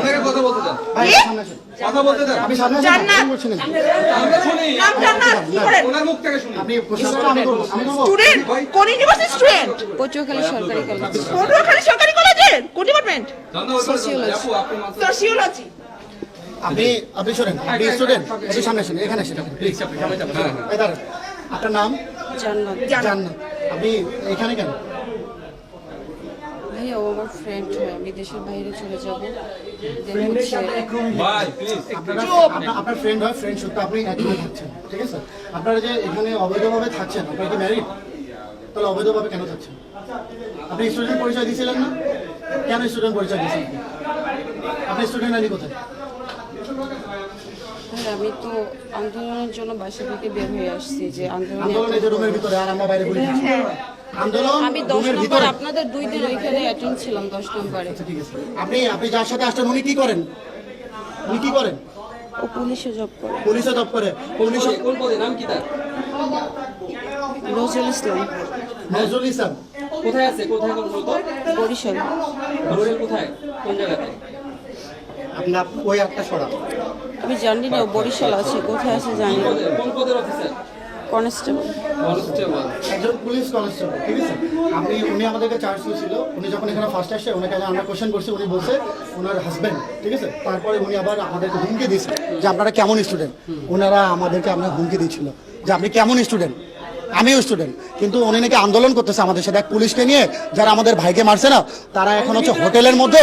ওনাকে কথা বলতে দেন ভাই, কি? সামনে আসুন। কথা বলতে দেন আপনি সামনে জান্নাত। আপনি বলছেন আমরা শুনি। নাম জান্নাত। কি করেন ওনার মুখ থেকে শুনি। আপনি প্রশ্ন আমি করব, স্টুডেন্ট? কোন ইউনিভার্সিটি স্টুডেন্ট? পটুয়াখালী সরকারি কলেজ। পটুয়াখালী সরকারি কলেজের কোন ডিপার্টমেন্ট? Sociology. আপু আপনি মাত্র সোশিওলজি আপনি আপনি শোনেন। আপনি স্টুডেন্ট আপনি সামনে আসুন। এখানে আসেন প্লিজ আপনার নাম? জান্নাত। জান্নাত। আপনি এখানে কেন? ও আমার ফ্রেন্ড হয় আমি দেশের বাইরে চলে যাব। আপনারা ফ্রেন্ড হয় ফ্রেন্ড সত্য আপনি একজনে থাকছেন ঠিক আছে? আপনারা যে এখানে অবৈধভাবে থাকছেন আপনারা কি ম্যারিড তাহলে অবৈধভাবে কেন থাকছেন? আপনি স্টুডেন্ট পরিচয় দিয়েছিলেন না? কেন স্টুডেন্ট পরিচয় দিয়েছিলেন? আপনি স্টুডেন্ট আনি কোথায়? আমি তো আন্দোলনের জন্য বাসা থেকে বের হয়ে আসছি যে আন্দোলনে আন্দোলন এই যে রুমের ভিতরে আর আমরা বাইরে ঘুরে। আন্দোলন আমি দশ নম্বর আপনাদের দুই দিন ওইখানে অ্যাটেন্ড ছিলাম দশ নম্বরে। আপনি আপনি যার সাথে আসছেন উনি কি করেন? উনি কি করেন? ও পুলিশে জব করে। পুলিশে জব করে। পুলিশ কোন পদে? নাম কি তার? নজরুল ইসলাম। নজরুল ইসলাম। কোথায় আছে? কোথায় কোন মূলত? বরিশাল। বরিশাল কোথায়? কোন জায়গাতে? আপনার ওই একটা সরা আমি জানি না বরিশাল আছে কোথায় আছে জানি না। কোন পদের অফিসার কনস্টেবল। কনস্টেবল। একজন পুলিশ কনস্টেবল ঠিক আছে? আপনি উনি আমাদেরকে চার্জ ছিল উনি যখন এখানে ফার্স্ট আসছে ওনাকে আমরা কোশ্চেন করছি উনি বলছে ওনার হাজবেন্ড ঠিক আছে? তারপরে উনি আবার আমাদেরকে হুমকি দিয়েছে যে আপনারা কেমন স্টুডেন্ট ওনারা আমাদেরকে আপনার হুমকি দিয়েছিল যে আপনি কেমন স্টুডেন্ট আমিও স্টুডেন্ট কিন্তু উনি নাকি আন্দোলন করতেছে আমাদের সাথে। এক পুলিশকে নিয়ে যারা আমাদের ভাইকে মারছে না তারা এখন হচ্ছে হোটেলের মধ্যে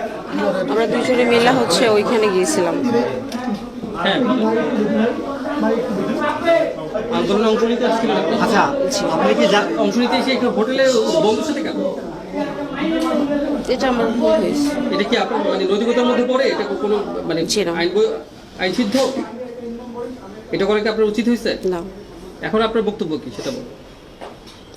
আমরা দুজনে মিলে হচ্ছে ওইখানে গিয়েছিলাম। হ্যাঁ আন্দোলনে অংশ নিতে আচ্ছা আপনি কি জান- অংশ নিতে এসে একটা হোটেলে বন্ধুর সাথে কেন এটা আমার ভুল হয়েছে। এটা কি আপনার মানে নৈতিকতার মধ্যে পড়ে? এটা কোনো মানে জি না। আইন আইন সিদ্ধ এটা করে কি আপনার উচিত হয়েছে? না। এখন আপনার বক্তব্য কি সেটা বলুন।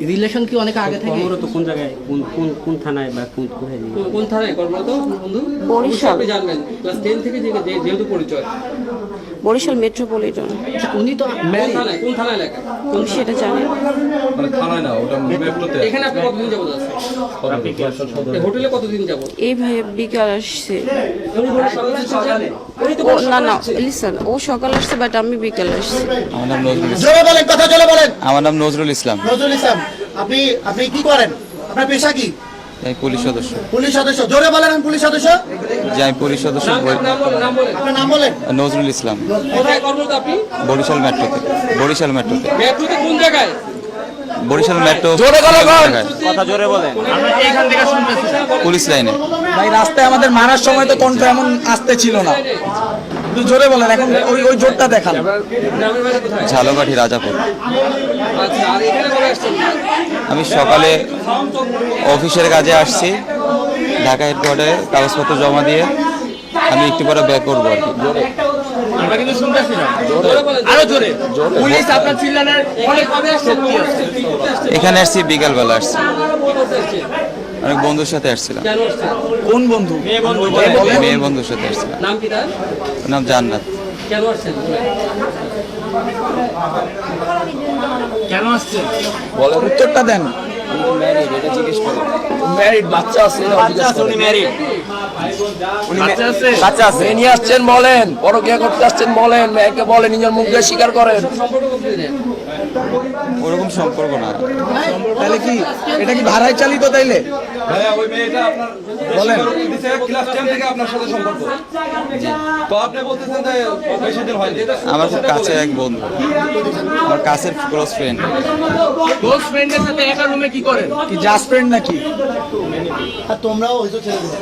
রিলেশন কি অনেক আগে থেকে? কর্মরত কোন জায়গায়? কোন কোন কোন থানায় বা কোন কোথায়? কোন- কোন থানায় কর্মরত বন্ধু? বরিশাল। আপনি জানবেন। ক্লাস টেন থেকে যেহেতু পরিচয়। বরিশাল মেট্রোপলিটন। উনি তো কোন। থানায় কোন থানায় লেখা আমি সেটা জানি না। মানে থানায় না ওটা মেট্রোতে এখানে আপনি কতদিন যাবত আছেন? এই হোটেলে কতদিন যাবত? এই ভাই বিকাল আসছে। না না লিসন ও সকাল আসছে বাট আমি বিকাল আসছি। আমার নাম নজরুল ইসলাম। জোরে বলেন কথা জোরে বলেন। আমার নাম নজরুল ইসলাম। নজরুল ইসলাম আপনি আপনি কি করেন? আপনার পেশা কি? আমি পুলিশ সদস্য। পুলিশ সদস্য জোরে বলেন আমি পুলিশ সদস্য। যে আমি পুলিশ সদস্য আপনার নাম বলেন। নজরুল ইসলাম। কোথায় কর্মরত আপনি? বরিশাল মেট্রোতে বরিশাল মেট্রোতে। মেট্রোতে কোন জায়গায়? বরিশাল মেট্রো কথা জোরে বলেন। পুলিশ লাইনে। ভাই রাস্তায় আমাদের মারার সময় তো কণ্ঠ এমন আসতে ছিল না। একটু জোরে বলেন এখন ওই ওই জোরটা দেখান। ঝালকাঠি রাজাপুর। আচ্ছা আমি সকালে অফিসের কাজে আসছি ঢাকা হেডকোয়ার্টারে কাগজপত্র জমা দিয়ে আমি একটু পরে ব্যাক করব আর কি। আমরা কিন্তু শুনতেছি না। আরও জোরে। পুলিশ আপনার চিল্লানের অনেক কবে আসছেন? এখানে আসছি বিকালবেলা আসছি। অনেক বন্ধুর সাথে আসছিলাম। কোন বন্ধু? মেয়ে বন্ধুর সাথে আসছিলাম। নাম কি তার? নাম জান্নাত। কেন আসছেন? কেন আসছে বলেন উত্তরটা দেন। ম্যারিড বাচ্চা আছে বাচ্চা আছে উনি ম্যারিড বাচ্চা আছে? বাচ্চা আছে। মেয়ে নিয়ে আসছেন বলেন। পরকিয়া করতে আসছেন বলেন। মেয়েকে বলেন নিজের মুখ দিয়ে স্বীকার করেন। ওরকম সম্পর্ক না। তাহলে কি এটা কি ভাড়ায় চালিত তাইলে? ভাইয়া ওই মেয়েটা আপনার বলেন। দিছে ক্লাস 10 থেকে আপনার সাথে সম্পর্ক। তো আপনি বলতেছেন যে বেশি দিন হয়নি। আমার খুব কাছে এক বন্ধু। আমার কাছের ক্লোজ ফ্রেন্ড ক্লোজ ফ্রেন্ডের সাথে একা রুমে কি করেন? কি জাস্ট ফ্রেন্ড নাকি? আর তোমরাও ওই তো ছেলেগুলো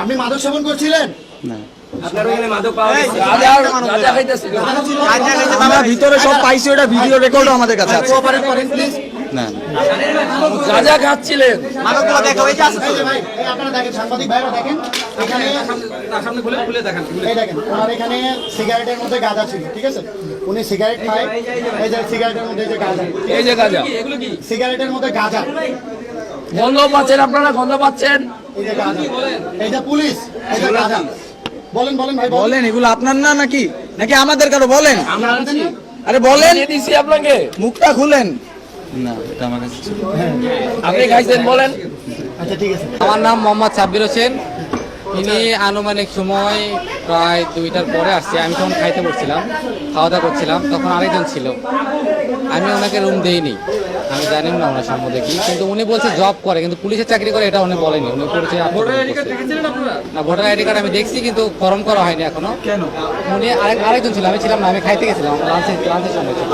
আপনি মাদক সেবন করছিলেন? না। আমরা ভিতরে সব পাইছি ওটা ভিডিও রেকর্ডও আমাদের কাছে আছে। কোঅপারেট করেন প্লিজ না রাজা এই যে ভাই আপনারা দেখেন সাংবাদিক ভাইরা দেখেন এখানে সামনে খুলে খুলে দেখেন এই দেখেন ওনার এখানে সিগারেটের মধ্যে গাঁজা ছিল ঠিক আছে? উনি সিগারেট খায় এই যে সিগারেটের মধ্যে যে গাঁজা। এই যে গাজা। সিগারেটের মধ্যে গাঁজা। গন্ধ পাচ্ছেন আপনারা? গন্ধ পাচ্ছেন? এই যে গাঁজা। এই যে পুলিশ এই যে গাঁজা। বলেন বলেন ভাই বলেন। বলেন এগুলো আপনার না নাকি? নাকি আমাদের কারও? বলেন। আরে বলেন। দিছি আপনাকে। মুখটা খুলেন। না এটা আমার কাছে আপনি খাইছেন বলেন। আচ্ছা ঠিক আছে। আমার নাম মোহাম্মদ সাব্বির হোসেন। ইনি আনুমানিক সময় প্রায় দুইটার পরে আসছে। আমি তখন খাইতে পড়ছিলাম খাওয়া দাওয়া করছিলাম তখন আরেকজন ছিল। আমি ওনাকে রুম দেইনি। আমি জানি না ওনার সম্বন্ধে কি কিন্তু উনি বলছে জব করে কিন্তু পুলিশের চাকরি করে এটা উনি বলেনি। উনি করেছে। না ভোটার আইডি কার্ড আমি দেখছি কিন্তু ফর্ম করা হয়নি এখনও। কেন? উনি আরেক আরেকজন ছিল আমি ছিলাম না আমি খাইতে গেছিলাম লাঞ্চে লাঞ্চের সময় ছিল।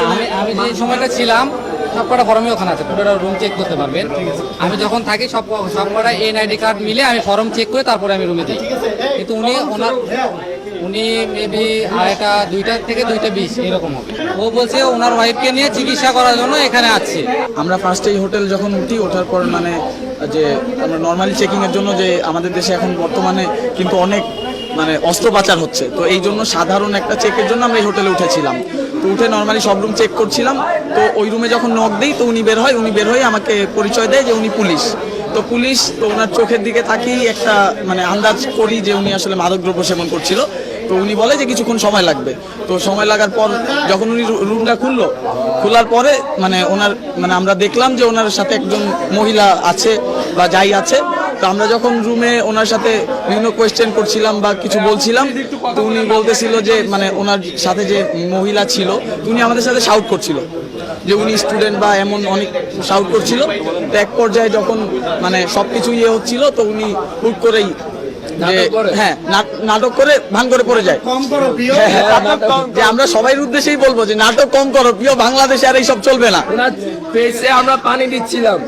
আমি আমি যে সময়টা ছিলাম সব কটা ফর্মই ওখানে আছে। পুরোটা রুম চেক করতে পারবেন। আমি যখন থাকি, সব সব কটা এনআইডি কার্ড মিলে আমি ফর্ম চেক করে তারপরে আমি রুমে দিই কিন্তু উনি ওনার উনি মেবি আড়াইটা, দুইটা থেকে দুইটা বিশ, এরকম হবে। ও বলছে, ওনার ওয়াইফকে নিয়ে চিকিৎসা করার জন্য এখানে আছে। আমরা ফার্স্টে এই হোটেল যখন উঠি, ওঠার পর মানে যে আমরা নর্মালি চেকিংয়ের জন্য যে আমাদের দেশে এখন বর্তমানে কিন্তু অনেক মানে অস্ত্র পাচার হচ্ছে। তো এই জন্য সাধারণ একটা চেকের জন্য আমরা এই হোটেলে উঠেছিলাম। তো উঠে নর্মালি সব রুম চেক করছিলাম। তো ওই রুমে যখন নক দিই, তো উনি বের হয়, উনি বের হয়ে আমাকে পরিচয় দেয় যে উনি পুলিশ। তো পুলিশ, তো ওনার চোখের দিকে তাকিয়েই একটা মানে আন্দাজ করি যে উনি আসলে মাদকদ্রব্য সেবন করছিল। তো উনি বলে যে কিছুক্ষণ সময় লাগবে। তো সময় লাগার পর যখন উনি রুমটা খুললো, খোলার পরে মানে ওনার মানে আমরা দেখলাম যে ওনার সাথে একজন মহিলা আছে বা যাই আছে। তো আমরা যখন রুমে ওনার সাথে বিভিন্ন কোয়েশ্চেন করছিলাম বা কিছু বলছিলাম তো উনি বলতেছিল যে মানে ওনার সাথে যে মহিলা ছিল উনি আমাদের সাথে শাউট করছিল। যে উনি স্টুডেন্ট বা এমন অনেক শাউট করছিল। তো এক পর্যায়ে যখন মানে সবকিছু ইয়ে হচ্ছিল তো উনি হুট করেই যে হ্যাঁ নাটক করে ভাঙ করে পড়ে যায়। কম করো প্রিয়। হ্যাঁ, হ্যাঁ, যে আমরা সবাই উদ্দেশ্যেই বলব যে নাটক কম করো প্রিয়। বাংলাদেশে আর এইসব চলবে না। আমরা পানি দিচ্ছিলাম।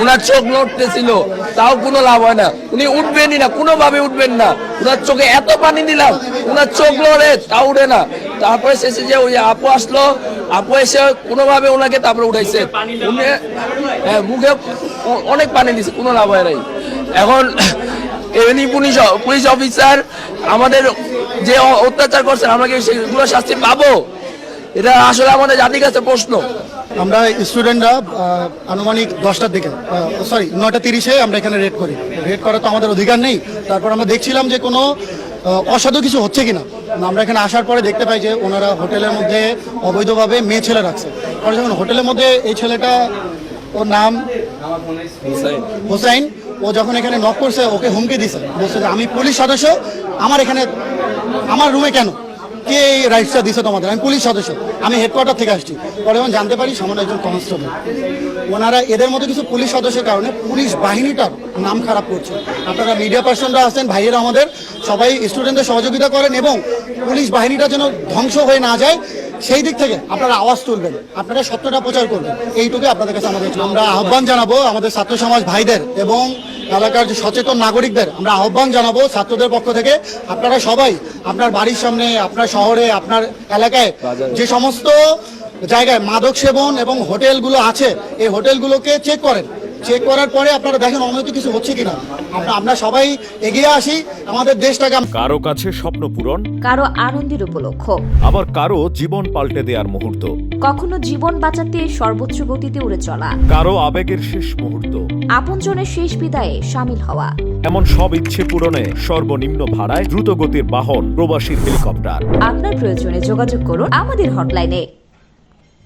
ওনার চোখ লড়তেছিল তাও কোনো লাভ হয় না। উনি উঠবেনই না কোনোভাবে উঠবেন না। উনার চোখে এত পানি দিলাম ওনার চোখ লড়ে তাও উঠে না। তারপরে শেষে যে ওই আপু আসলো আপু এসে কোনোভাবে ওনাকে তারপরে উঠাইছে। উনি হ্যাঁ, মুখে অনেক পানি দিছে কোনো লাভ হয় নাই। এখন এমনি পুলিশ পুলিশ অফিসার আমাদের যে অত্যাচার করছেন আমরা কি সেগুলো শাস্তি পাবো? এটা আসলে আমাদের জাতির কাছে প্রশ্ন। আমরা স্টুডেন্টরা আনুমানিক দশটার দিকে সরি নয়টা তিরিশে আমরা এখানে রেড করি। রেড করার তো আমাদের অধিকার নেই। তারপর আমরা দেখছিলাম যে কোনো অসাধু কিছু হচ্ছে কিনা। আমরা এখানে আসার পরে দেখতে পাই যে ওনারা হোটেলের মধ্যে অবৈধভাবে মেয়ে ছেলে রাখছে। পরে যখন হোটেলের মধ্যে এই ছেলেটা, ওর নাম হোসাইন। ও যখন এখানে নক করছে, ওকে হুমকি দিছে। বলছে আমি পুলিশ সদস্য, আমার এখানে, আমার রুমে কেন? কে এই রাইটসটা দিছে তোমাদের? আমি পুলিশ সদস্য, আমি হেডকোয়ার্টার থেকে আসছি। পরে যখন জানতে পারি সামান্য একজন কনস্টেবল ওনারা এদের মতো কিছু পুলিশ সদস্যের কারণে পুলিশ বাহিনীটার নাম খারাপ করছে। আপনারা মিডিয়া পার্সনরা আছেন, ভাইয়েরা আমাদের, সবাই স্টুডেন্টদের সহযোগিতা করেন এবং পুলিশ বাহিনীটা যেন ধ্বংস হয়ে না যায়, সেই দিক থেকে আপনারা আওয়াজ তুলবেন। আপনারা সত্যটা প্রচার করবেন। এইটুকু আপনাদের কাছে আমাদের আমরা আহ্বান জানাব আমাদের ছাত্র সমাজ ভাইদের এবং এলাকার যে সচেতন নাগরিকদের আমরা আহ্বান জানাব ছাত্রদের পক্ষ থেকে। আপনারা সবাই আপনার বাড়ির সামনে আপনার শহরে আপনার এলাকায় যে সমস্ত জায়গায় মাদক সেবন এবং হোটেলগুলো আছে এই হোটেলগুলোকে চেক করেন। চেক করার পরে আপনারা দেখেন অনৈতিক কিছু হচ্ছে কিনা। আমরা আমরা সবাই এগিয়ে আসি আমাদের দেশটাকে কারও কাছে স্বপ্ন পূরণ কারও আনন্দের উপলক্ষ। আবার কারও জীবন পাল্টে দেওয়ার মুহূর্ত। কখনো জীবন বাঁচাতে সর্বোচ্চ গতিতে উড়ে চলা। কারও আবেগের শেষ মুহূর্ত। আপনজনের শেষ বিদায়ে সামিল হওয়া। এমন সব ইচ্ছে পূরণে সর্বনিম্ন ভাড়ায় দ্রুতগতির বাহন প্রবাসী হেলিকপ্টার। আপনার প্রয়োজনে যোগাযোগ করুন আমাদের হটলাইনে।